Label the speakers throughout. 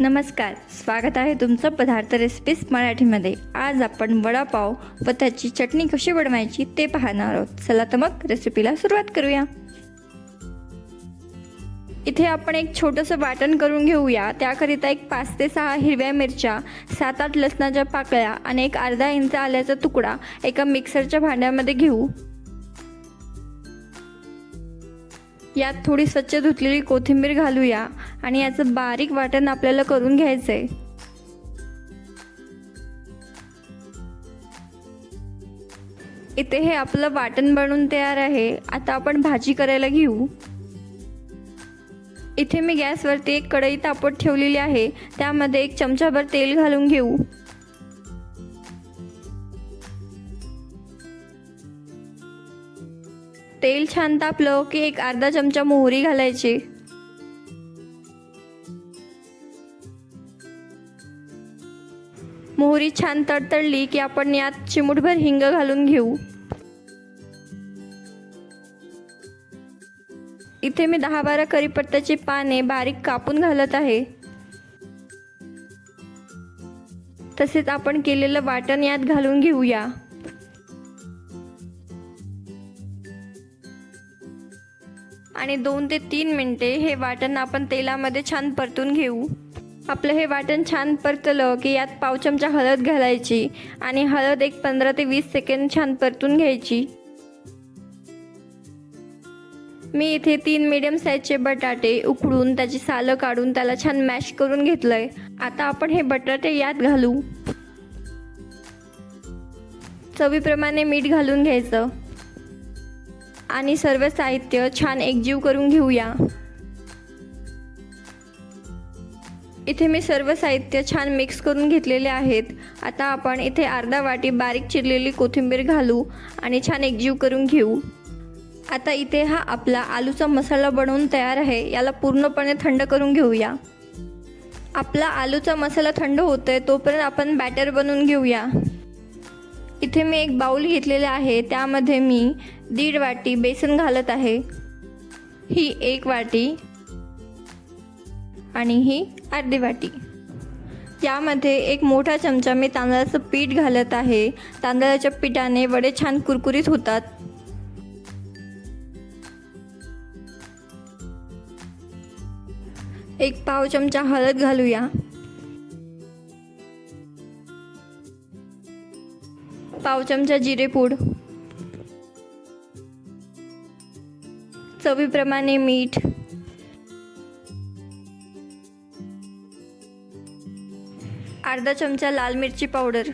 Speaker 1: नमस्कार स्वागत आहे तुमचं पदार्थ रेसिपीज मराठीमध्ये. आज आपण वडापाव व त्याची चटणी कशी बनवायची ते पाहणार आहोत. चला तर मग रेसिपीला सुरुवात करूया. इथे आपण एक छोटंसं वाटण करून घेऊया. त्याकरिता एक पाच ते सहा हिरव्या मिरच्या सात आठ लसणाच्या पाकळ्या आणि एक अर्धा इंच आल्याचा तुकडा एका मिक्सरच्या भांड्यामध्ये घेऊ. यात थोडी स्वच्छ धुतलेली कोथिंबीर घालूया आणि याचं बारीक वाटण आपल्याला करून घ्यायचं आहे इथे हे आपलं वाटण बनवून तयार आहे. आता आपण भाजी करायला घेऊ. इथे मी गॅसवरती एक कढई तापत ठेवलेली आहे. त्यामध्ये एक चमचाभर तेल घालून घेऊ. तेल छान तापलं की एक अर्धा चमचा मोहरी घालायची. मोहरी छान तडतडली की आपण यात चिमूटभर हिंग घालून घेऊ. इथे मी दहा बारा करीपत्त्याची पाने बारीक कापून घालत आहे. तसेच आपण केलेलं वाटण यात घालून घेऊया. आणि दोन ते तीन मिनटे हे वाटण आपण तेलामध्ये छान परतून घेऊ. आपलं हे वाटण छान परतलं की यात पाव चमचा हळद घालायची आणि हळद एक पंधरा ते वीस सेकंद छान परतून घ्यायची. मी इथे तीन मीडियम साईजचे बटाटे उकडून त्याची सालं काढून त्याला छान मॅश करून घेतलंय. आता आपण हे बटाटे यात घालू. चवीप्रमाणे मीठ घालून घ्यायचं. आणि सर्व साहित्य छान एकजीव करून घेऊया. इथे मी सर्व साहित्य छान मिक्स करून घेतलेले आहेत. आता आपण इथे अर्धा वाटी बारीक चिरलेली कोथिंबीर घालू आणि छान एकजीव करून घेऊ. आता इथे हा आपला आलूचा मसाला बनवून तयार आहे. याला पूर्णपणे थंड करून घेऊया. आपला आलूचा मसाला थंड होतोय तोपर्यंत आपण बॅटर बनवून घेऊया. इथे मी एक बाऊल घेतलेला आहे. त्यामध्ये मी दीड वाटी बेसन घालत आहे. ही एक वाटी आणि ही अर्धी वाटी. यामध्ये एक मोठा चमचा मी तांदळाचं पीठ घालत आहे. तांदळाच्या पिठाने वडे छान कुरकुरीत होतात. एक पाव चमचा हळद घालूया. पाव चमचा जिरेपूड चवीप्रमाणे मीठ. अर्धा चमचा लाल मिरची पावडर.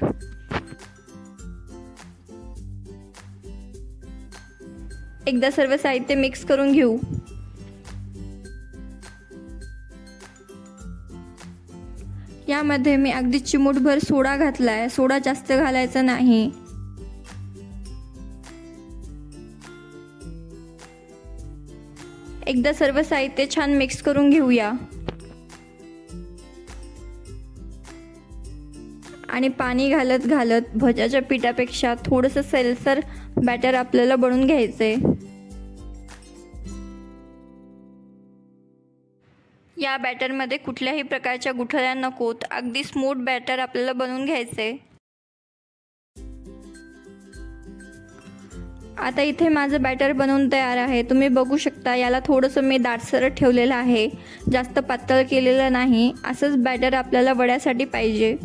Speaker 1: एकदा सर्व साहित्य मिक्स करून घेऊ. यामध्ये मी अगदी चिमूटभर सोडा घातलाय. सोडा जास्त घालायचा नाही. एकदा सर्व साहित्य छान मिक्स करून घेऊया. आणि पाणी घालत घालत भज्याच्या पिठापेक्षा थोडंसं सेल्सर बॅटर आपल्याला बनवून आहे या बॅटरमध्ये कुठल्याही प्रकारच्या गुठळ्या नकोत. अगदी स्मूथ बॅटर आपल्याला बनवून घ्यायचे आता इथे माझं बॅटर बनवून तयार आहे. तुम्ही बघू शकता याला थोडंसं मी दाटसर ठेवलेलं आहे. जास्त पातळ केलेलं नाही. असंच बॅटर आपल्याला वड्यासाठी पाहिजे.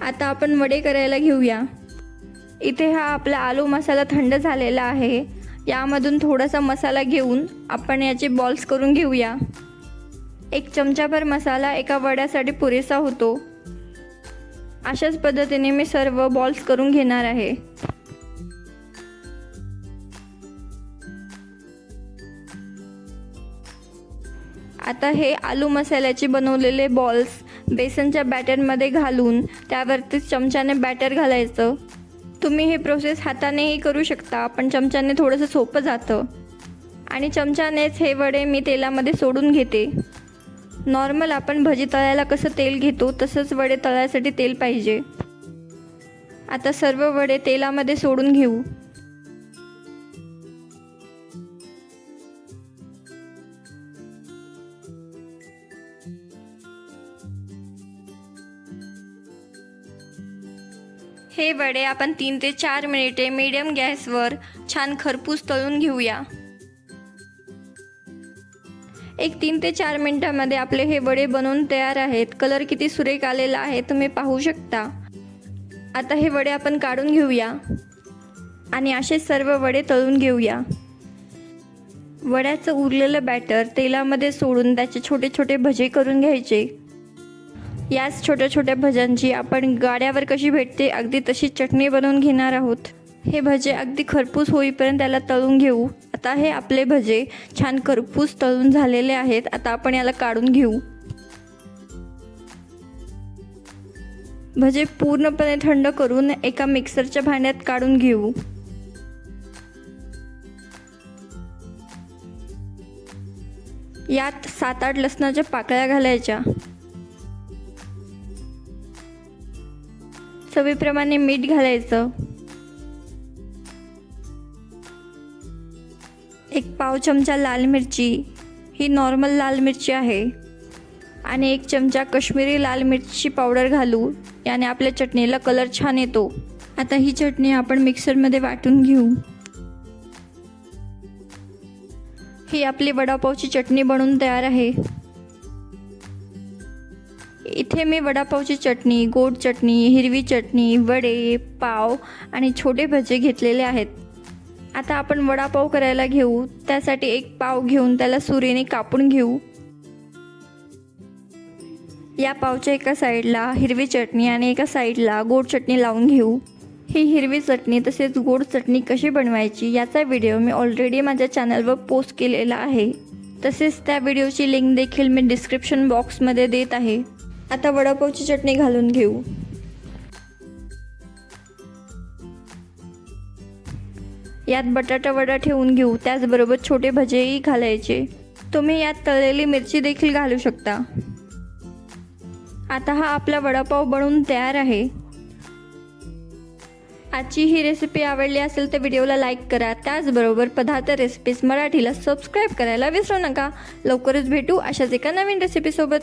Speaker 1: आता आपण वडे करायला घेऊया. इथे हा आपला आलू मसाला थंड झालेला आहे. यामधून थोडासा मसाला घेऊन आपण याचे बॉल्स करून घेऊया. एक चमचाभर मसाला एका वड्यासाठी पुरेसा होतो. अशाच पद्धतीने मी सर्व बॉल्स करून घेणार आहे. आता हे आलू मसाल्याचे बनवलेले बॉल्स बेसनच्या बॅटरमध्ये घालून त्यावरती चमच्याने बॅटर घालायचं. तुम्ही हे प्रोसेस हातानेही करू शकता पण चमच्याने थोडंसं सोपं जातं. आणि चमच्यानेच हे वडे मी तेलामध्ये सोडून घेते. नॉर्मल आपण भजी तळायला कसं तेल घेतो तसंच वडे तळायसाठी तेल पाहिजे. आता सर्व वडे तेलामध्ये सोडून घेऊ. हे वडे आपण तीन ते चार मिनिटे मीडियम गॅसवर छान खरपूस तळून घेऊया. एक तीन ते चार मिनिटामध्ये आपले हे वडे बनवून तयार आहेत. कलर किती सुरेख आलेला आहे तुम्ही पाहू शकता. आता हे वडे आपण काढून घेऊया. आणि असे सर्व वडे तळून घेऊया. वड्याचं उरलेलं बॅटर तेलामध्ये सोडून त्याचे छोटे छोटे भजे करून घ्यायचे. याच छोट्या छोट्या भज्यांची आपण गाड्यावर कशी भेटते अगदी तशी चटणी बनवून घेणार आहोत. हे भजे अगदी खरपूस होईपर्यंत त्याला तळून घेऊ. आता हे आपले भजे छान करपूस तळून झालेले आहेत. आता आपण याला काढून घेऊ. भजे पूर्णपणे थंड करून एका मिक्सरच्या भांड्यात काढून घेऊ. यात सात आठ लसणाच्या पाकळ्या घालायच्या. चवीप्रमाणे मीठ घालायचं. एक पाव चमचा लाल मिरची. ही नॉर्मल लाल मिरची आहे. आणि एक चमचा कश्मीरी लाल मिरची पावडर घालू. याने आपल्या चटणीला कलर छान येतो. आता ही चटणी आपण मिक्सरमध्ये वाटून घेऊ. ही आपली वडापावची चटणी बनवून तयार आहे. इथे मी वडापावची चटणी गोड चटणी हिरवी चटणी वडे पाव आणि छोटे भजे घेतलेले आहेत. आता आपण वडापाव करायला घेऊ. त्यासाठी एक पाव घेऊन त्याला सुरीने कापून घेऊ. या पावच्या एका साईडला हिरवी चटणी आणि एका साईडला गोड चटणी लावून घेऊ. ही हिरवी चटणी तसेच गोड चटणी कशी बनवायची याचा व्हिडिओ मी ऑलरेडी माझ्या चॅनलवर पोस्ट केलेला आहे. तसेच त्या व्हिडिओची लिंक देखील मी डिस्क्रिप्शन बॉक्समध्ये देत आहे. आता वडापावची चटणी घालून घेऊ. यात बटाटा वडा ठेवून घेऊ त्याचबरोबर छोटे भजेही घालायचे. तुम्ही यात तळलेली मिरची देखील घालू शकता. आता हा आपला वडापाव बनवून तयार आहे. आजची ही रेसिपी आवडली असेल तर व्हिडिओला लाईक करा. त्याचबरोबर पदार्थ रेसिपीज मराठीला सबस्क्राईब करायला विसरू नका. लवकरच भेटू अशाच एका नवीन रेसिपीसोबत